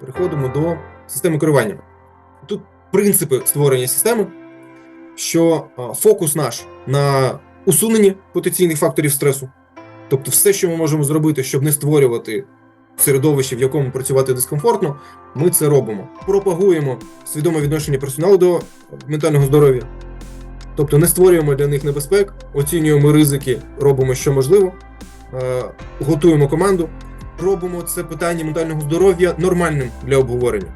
переходимо до системи керування. Тут принципи створення системи, що фокус наш на усуненні потенційних факторів стресу, тобто все, що ми можемо зробити, щоб не створювати середовище, в якому працювати дискомфортно, ми це робимо. Пропагуємо свідоме відношення персоналу до ментального здоров'я, тобто не створюємо для них небезпек, оцінюємо ризики, робимо що можливо, е, готуємо команду, робимо це питання ментального здоров'я нормальним для обговорення.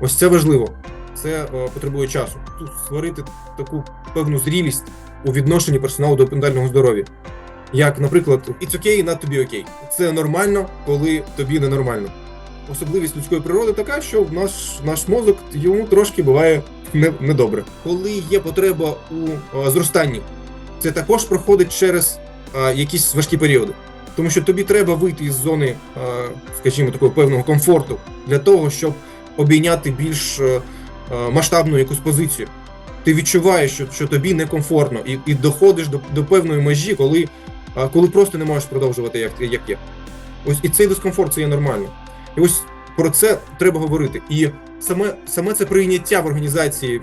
Ось це важливо. Це е, потребує часу. Тут створити таку певну зрілість у відношенні персоналу до ментального здоров'я. Як, наприклад, it's okay, not to be okay. Це нормально, коли тобі не нормально. Особливість людської природи така, що наш, наш мозок йому трошки буває не, недобре. Коли є потреба у е, зростанні, це також проходить через е, якісь важкі періоди. Тому що тобі треба вийти із зони, е, скажімо, такого певного комфорту для того, щоб обійняти більш е, е, масштабну якусь позицію. Ти відчуваєш, що, що тобі некомфортно, і, і доходиш до, до певної межі, коли, коли просто не можеш продовжувати як, як є. Ось і цей дискомфорт це є нормально. І ось про це треба говорити. І саме, саме це прийняття в організації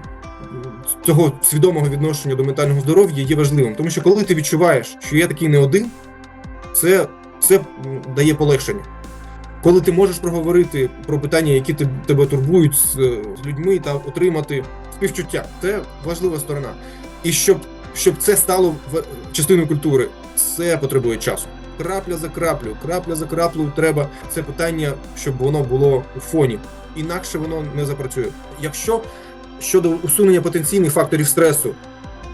цього свідомого відношення до ментального здоров'я є важливим. Тому що коли ти відчуваєш, що я такий не один, це, це дає полегшення. Коли ти можеш проговорити про питання, які тебе турбують з, е, з людьми та отримати співчуття, це важлива сторона. І щоб, щоб це стало частиною культури, це потребує часу. Крапля за краплю, крапля за краплею треба це питання, щоб воно було у фоні. Інакше воно не запрацює. Якщо щодо усунення потенційних факторів стресу,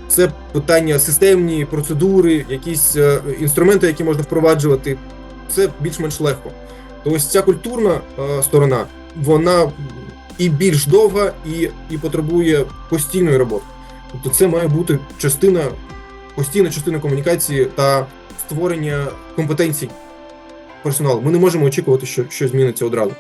це питання системні процедури, якісь е, інструменти, які можна впроваджувати, це більш-менш легко. То ось ця культурна е, сторона, вона і більш довга, і, і потребує постійної роботи. Тобто це має бути частина, постійна частина комунікації та створення компетенцій персоналу. Ми не можемо очікувати, що що зміниться одразу.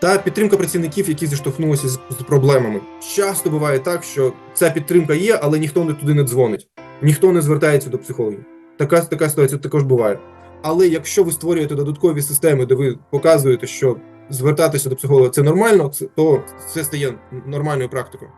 Та підтримка працівників, які зіштовхнулися з, проблемами. Часто буває так, що ця підтримка є, але ніхто не туди не дзвонить, ніхто не звертається до психологів. Така, така ситуація також буває. Але якщо ви створюєте додаткові системи, де ви показуєте, що звертатися до психолога це нормально, то це стає нормальною практикою.